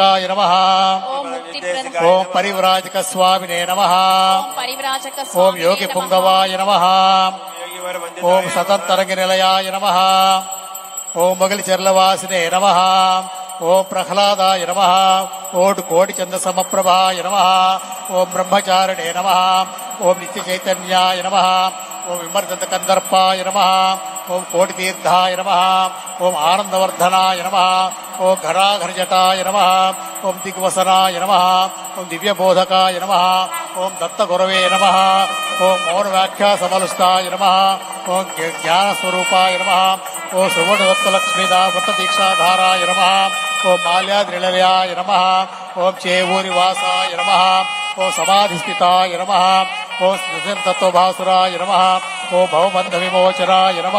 నమ. ఓం పరివ్రాజక స్వామినే నమ. ఓం యోగి. పుంగవాయ నమ. ఓం సతంతరంగ నిలయాయ నమ. ఓం మొగలి చెర్లవాసినే నమ. ఓం ప్రహ్లాదాయ నమ. ఓం కోటి చంద సమప్రభాయ నమ. ఓం బ్రహ్మచారిణే నమ. ఓం నిత్య చైతన్యాయ నమ. ఓం విమర్దంత కందర్పాయ నమ. ఓం కోటి తీర్థాయ నమ. ఓం ఆనందవర్ధనాయ నమ. ఓం ఘరాఘర్జటాయ నమ ఓం దిగ్వసనాయ నమ ఓం దివ్యబోధకాయ నమ ఓం దత్తగురవే నమ ఓం మౌన సమలుస్తాయ నమ ఓం జ్ఞానస్వరూపాయ నమ ఓం సువర్ణదత్తలక్ష్మీదా వృత్తదీక్షాధారాయ నమ ఓం మాల్యాద్రిలయాయ నమ ఓం చేవూరి వాసాయ నమ ఓం సమాధిస్థితాయ నమ ఓం తత్వభాసురాయ నమ ఓం భవబంధ విమోచనాయ నమ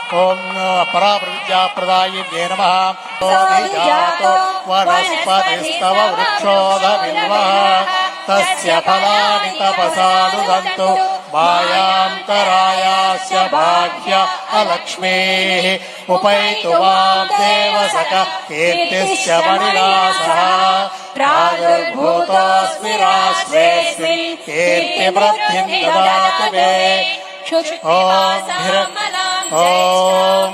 ఓం పరాప్రవిద్యాప్రదాయిన్యే నమ. వనస్పతిస్తవ వృక్షోధ తస్య ఫలాని తపసానుదంతు మాయాంతరాయాస్య బాహ్య అలక్ష్మే. ఉపైతు మాం దేవసక కీర్తిశ్చ మణినాసః ప్రాదుర్భూతోऽస్మి రాష్ట్రేऽస్మిన్ కీర్తివృద్ధిం దదాతు మే. ఓం హిర- ఓం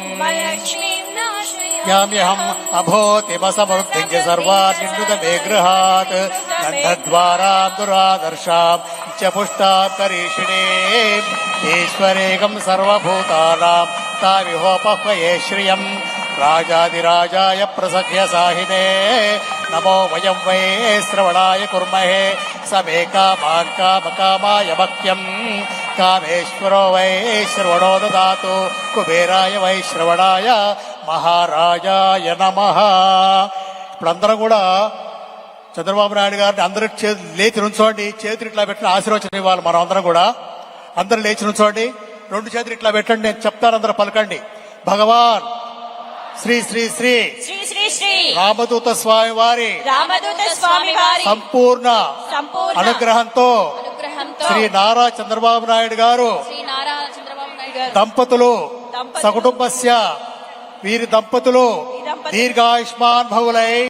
యామ్యహం అభోతిమసమృద్ధించ సర్వాన్నిండుత మే గృహాత్ గంధద్వారా దురాదర్శాం చ పుష్టాం కరీషిణే ఈశ్వరేకం సర్వభూతానాం తామిహోపహ్వయే శ్రియం రాజాదిరాజాయ ప్రసఖ్య సాహినే నమో వయం వై శ్రవణాయ కుర్మహే సమే కామాన్ కామకామాయ మహ్యం కామేశ్వరో వై శ్రవణో దదాతు కుబేరాయ వై శ్రవణాయ మహారాజాయ నమ ఇప్పుడు అందరం కూడా చంద్రబాబు నాయుడు గారిని అందరూ చే- లేచి నుంచోండి. చేతులు ఇట్లా పెట్టిన ఆశీర్వచనం ఇవ్వాలి మనం అందరం కూడా. అందరూ లేచి నుంచోండి. రెండు చేతులు ఇట్లా పెట్టండి. నేను చెప్తాను అందరూ పలకండి. భగవాన్! శ్రీ శ్రీ శ్రీ! శ్రీ శ్రీ శ్రీ! రామదూత స్వామి వారి రామదూత స్వామి వారి సంపూర్ణ అనుగ్రహంతో శ్రీ నారా చంద్రబాబు నాయుడు గారు దంపతులు సకుటుంబస్య వీరి దంపతులు దంపతులు. దీర్ఘాయుష్మాన్ భవులై.